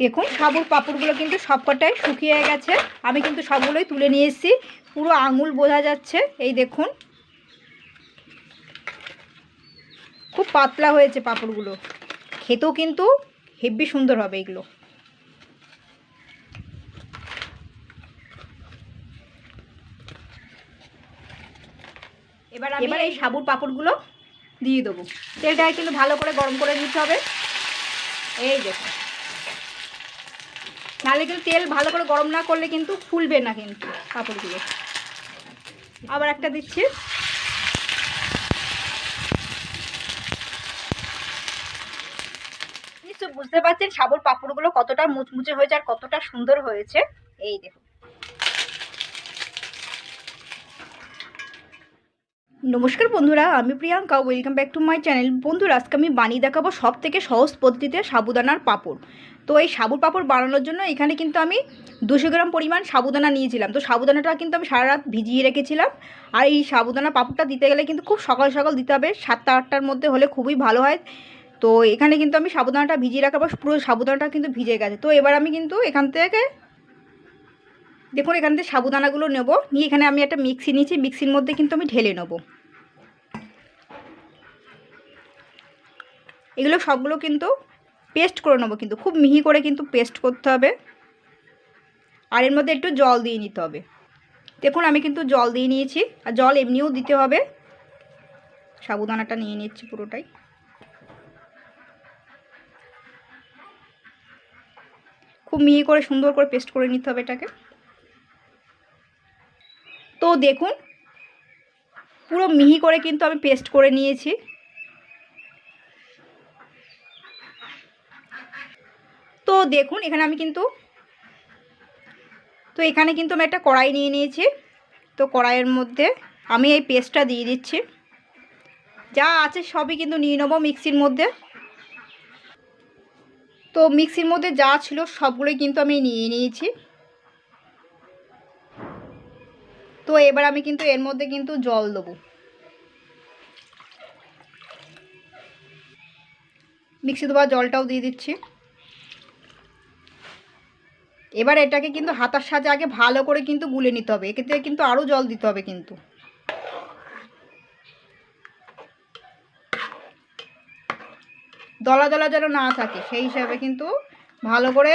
দেখুন সাবুর পাঁপড়গুলো কিন্তু সবকটাই শুকিয়ে গেছে। আমি কিন্তু সবগুলোই তুলে নিয়ে এসেছি। পুরো আঙুল বোঝা যাচ্ছে এই দেখুন। খুব পাতলা হয়েছে পাঁপড়গুলো। খেতেও কিন্তু হেব্বি সুন্দর হবে এগুলো। এবার এবার এই সাবুর পাপড়গুলো দিয়ে দেবো। তেলটাকে কিন্তু ভালো করে গরম করে নিতে হবে। এই দেখুন। নাহলে কিন্তু তেল ভালো করে গরম না করলে কিন্তু ফুলবে না কিন্তু পাঁপড়গুলো আবার একটা দিচ্ছি। বুঝতে পারছেন সাবুর পাঁপড়গুলো কতটা মুচমুচে হয়েছে আর কতটা সুন্দর হয়েছে। এই দেখুন। নমস্কার বন্ধুরা, আমি Priyanka. Welcome back to my channel বন্ধুরা, আজকে আমি বানিয়ে দেখাবো সব থেকে সহজ পদ্ধতিতে সাবুদানার পাঁপড়। তো এই সাবুর পাঁপড় বানানোর জন্য এখানে কিন্তু আমি দুশো গ্রাম পরিমাণ সাবুদানা নিয়েছিলাম। তো সাবুদানাটা কিন্তু আমি সারা রাত ভিজিয়ে রেখেছিলাম। আর এই সাবুদানা পাঁপড়টা দিতে গেলে কিন্তু খুব সকাল সকাল দিতে হবে। সাতটা, আটটার মধ্যে হলে খুবই ভালো হয়। তো এখানে কিন্তু আমি সাবুদানাটা ভিজিয়ে রাখার পর পুরো সাবুদানাটা কিন্তু ভিজে গেছে। তো এবার আমি কিন্তু এখান থেকে দেখুন, এখান থেকে সাবুদানাগুলো নেব। নিয়ে এখানে আমি একটা মিক্সি নিয়েছি। মিক্সির মধ্যে কিন্তু আমি ঢেলে নেব। এগুলো সবগুলো কিন্তু পেস্ট করে নেব কিন্তু, খুব মিহি করে কিন্তু পেস্ট করতে হবে। আর এর মধ্যে একটু জল দিয়ে নিতে হবে। দেখুন, আমি কিন্তু জল দিয়ে নিয়েছি, আর জল এমনিও দিতে হবে। সাবুদানাটা নিয়ে নিচ্ছি পুরোটাই। খুব মিহি করে সুন্দর করে পেস্ট করে নিতে হবে এটাকে। তো দেখুন, পুরো মিহি করে কিন্তু আমি পেস্ট করে নিয়েছি। দেখুন, এখানে আমি কিন্তু, তো এখানে কিন্তু আমি একটা কড়াই নিয়ে নিয়েছি। তো কড়াইয়ের মধ্যে আমি এই পেস্টটা দিয়ে দিচ্ছি। যা আছে সবই কিন্তু নিয়ে নেব মিক্সির মধ্যে। তো মিক্সির মধ্যে যা ছিল সবগুলোই কিন্তু আমি নিয়ে নিয়েছি। তো এবার আমি কিন্তু এর মধ্যে কিন্তু জল দেবো। মিক্সি দেওয়া জলটাও দিয়ে দিচ্ছি। এবার এটাকে কিন্তু হাতার সাজে আগে ভালো করে কিন্তু গুলে নিতে হবে। এক্ষেত্রে কিন্তু আরও জল দিতে হবে কিন্তু। দলা দলা যেন না থাকে, সেই হিসাবে কিন্তু ভালো করে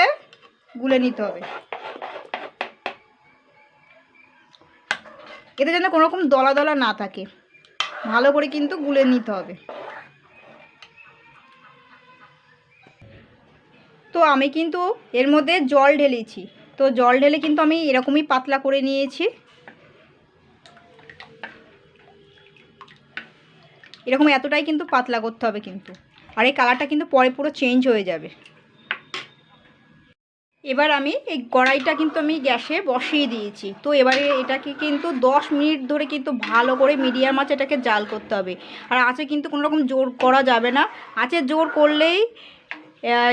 গুলে নিতে হবে। এতে যেন কোনো রকম দলা দলা না থাকে, ভালো করে কিন্তু গুলে নিতে হবে। তো আমি কিন্তু এর মধ্যে জল ঢেলেছি। তো জল ঢেলে কিন্তু আমি এরকমই পাতলা করে নিয়েছি। এরকম এতটাই কিন্তু পাতলা করতে হবে কিন্তু। আর এই কালারটা কিন্তু পরে পুরো চেঞ্জ হয়ে যাবে। এবার আমি এই কড়াইটা কিন্তু আমি গ্যাসে বসিয়ে দিয়েছি। তো এবারে এটাকে কিন্তু দশ মিনিট ধরে কিন্তু ভালো করে মিডিয়াম আঁচে এটাকে জাল করতে হবে। আর আঁচে কিন্তু কোনো রকম জোর করা যাবে না। আঁচে জোর করলেই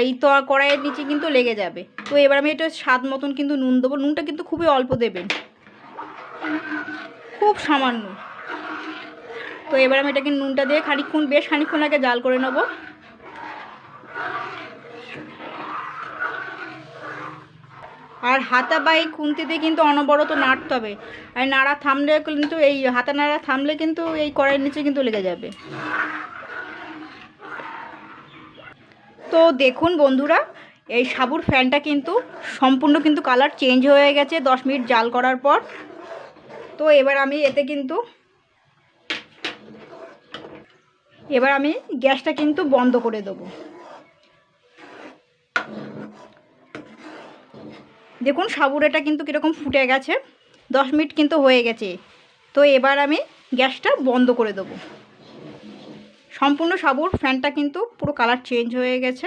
এই তো কড়াইয়ের নিচে কিন্তু লেগে যাবে। তো এবার আমি এটা স্বাদ মতন কিন্তু নুন দেবো। নুনটা কিন্তু খুবই অল্প দেবেন খুব সামান্য। তো এবার আমি এটাকে নুনটা দিয়ে খানিক্ষণ বেশ খানিক্ষণ আগে জাল করে নেব। আর হাতা বা এই দিয়ে কিন্তু অনবরত নাড়তে হবে। আর নাড়া থামলে কিন্তু এই হাতা নাড়া থামলে কিন্তু এই কড়াইয়ের নিচে কিন্তু লেগে যাবে। তো দেখুন বন্ধুরা, এই সাবুর ফ্যানটা কিন্তু সম্পূর্ণ কিন্তু কালার চেঞ্জ হয়ে গেছে দশ মিনিট জাল করার পর। তো এবার আমি এতে কিন্তু, এবার আমি গ্যাসটা কিন্তু বন্ধ করে দেবো। দেখুন সাবুরেটা কিন্তু কীরকম ফুটে গেছে, দশ মিনিট কিন্তু হয়ে গেছে। তো এবার আমি গ্যাসটা বন্ধ করে দেবো। সম্পূর্ণ সাবুর ফ্যানটা কিন্তু পুরো কালার চেঞ্জ হয়ে গেছে।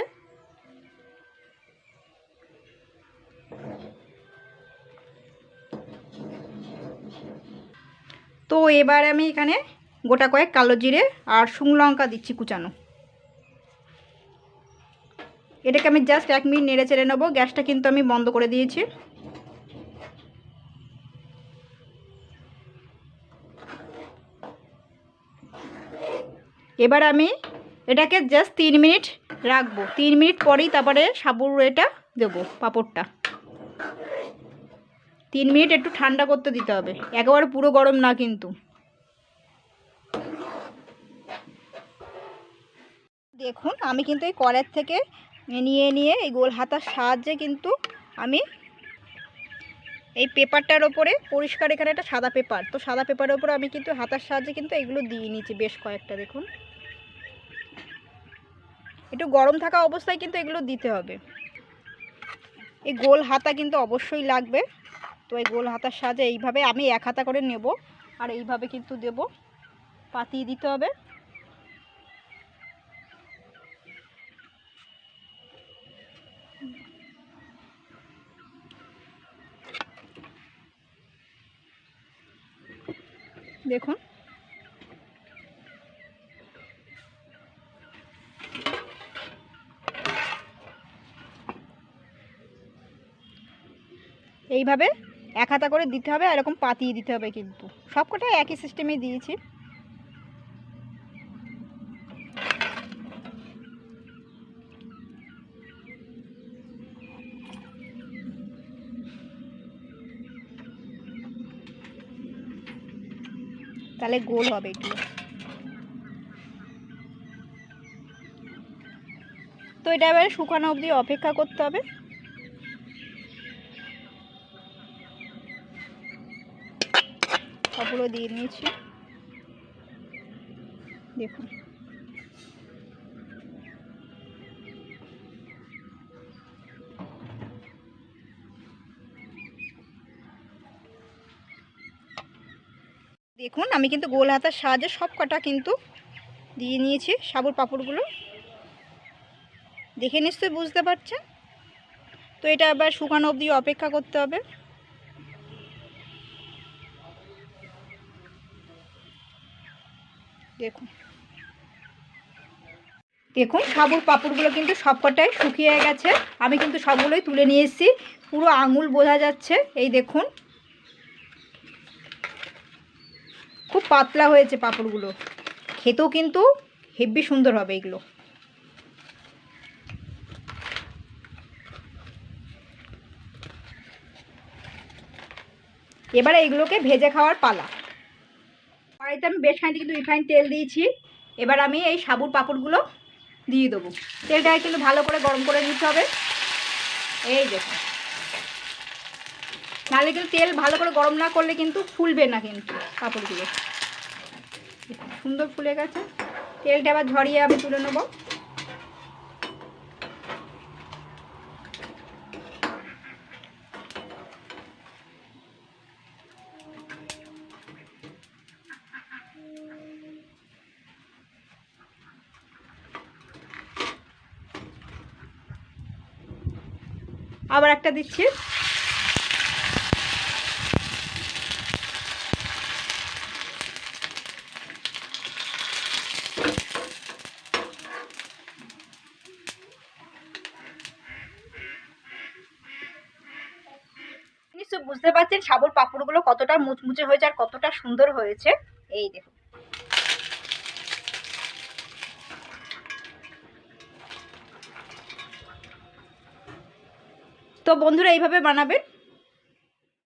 তো এবার আমি এখানে গোটা কয়েক কালো জিরে আর শুকনো লঙ্কা দিচ্ছি কুচানো। এটাকে আমি জাস্ট এক মিনিট নেড়ে চেড়ে নেব। গ্যাসটা কিন্তু আমি বন্ধ করে দিয়েছি। এবার আমি এটাকে জাস্ট তিন মিনিট রাখব। তিন মিনিট পরেই তারপরে সাবুর এটা দেবো, পাঁপড়টা। তিন মিনিট একটু ঠান্ডা করতে দিতে হবে। একেবারে পুরো গরম না কিন্তু। দেখুন, আমি কিন্তু এই কড়ার থেকে নিয়ে নিয়ে এই গোল হাতার সাহায্যে কিন্তু আমি এই পেপারটার ওপরে পরিষ্কার এখানে একটা সাদা পেপার। তো সাদা পেপারের ওপরে আমি কিন্তু হাতার সাহায্যে কিন্তু এগুলো দিয়ে নিয়েছি বেশ কয়েকটা, দেখুন। একটু গরম থাকা অবস্থায় কিন্তু এগুলো দিতে হবে। এই গোল হাতা কিন্তু অবশ্যই লাগবে। তো এই গোল হাতার সাহায্যে এইভাবে আমি এক হাতা করে নেব। আর এইভাবে কিন্তু দেব। পাতিয়ে দিতে হবে। দেখুন। এইভাবে এক হাতা করে দিতে হবে এরকম পাতিয়ে দিতে হবে কিন্তু। সব কটাই একই সিস্টেমে দিয়েছি। তাহলে গোল হবে এগুলো। তো এটা এবারে শুকানো অবধি অপেক্ষা করতে হবে। সবগুলো দিয়ে নিয়েছি। দেখুন। দেখুন, আমি কিন্তু গোল হাতার সাহায্যে সব কটা কিন্তু দিয়ে নিয়েছি সাবুর পাঁপড়গুলো। দেখে নিশ্চয়ই বুঝতে পারছেন। তো এটা আবার শুকানো অবধি অপেক্ষা করতে হবে। দেখুন। দেখুন সাবুর পাঁপড়গুলো কিন্তু সবকটাই শুকিয়ে গেছে। আমি কিন্তু সবগুলোই তুলে নিয়ে এসেছি। পুরো আঙুল বোঝা যাচ্ছে। এই দেখুন। খুব পাতলা হয়েছে পাঁপড়গুলো। খেতেও কিন্তু হেব্বি সুন্দর হবে এগুলো। এবারে এগুলোকে ভেজে খাওয়ার পালা। কড়াইতে আমি বেশ খানিকটা কিন্তু রিফাইন তেল দিয়েছি। এবার আমি এই সাবুর পাপড়গুলো দিয়ে দেবো। তেলটাকে কিন্তু ভালো করে গরম করে নিতে হবে। এই দেখুন নাহলে কিন্তু তেল ভালো করে গরম না করলে কিন্তু ফুলবে না কিন্তু পাপড়গুলো। সুন্দর ফুলে গেছে। তেলটা আবার ঝরিয়ে আমি তুলে নেব। আবার একটা দিচ্ছি। বুঝতে পারছেন সাবুর পাঁপড়গুলো কতটা মুচমুচে হয়েছে আর কতটা সুন্দর হয়েছে। এই দেখুন। তো বন্ধুরা এইভাবে বানাবেন।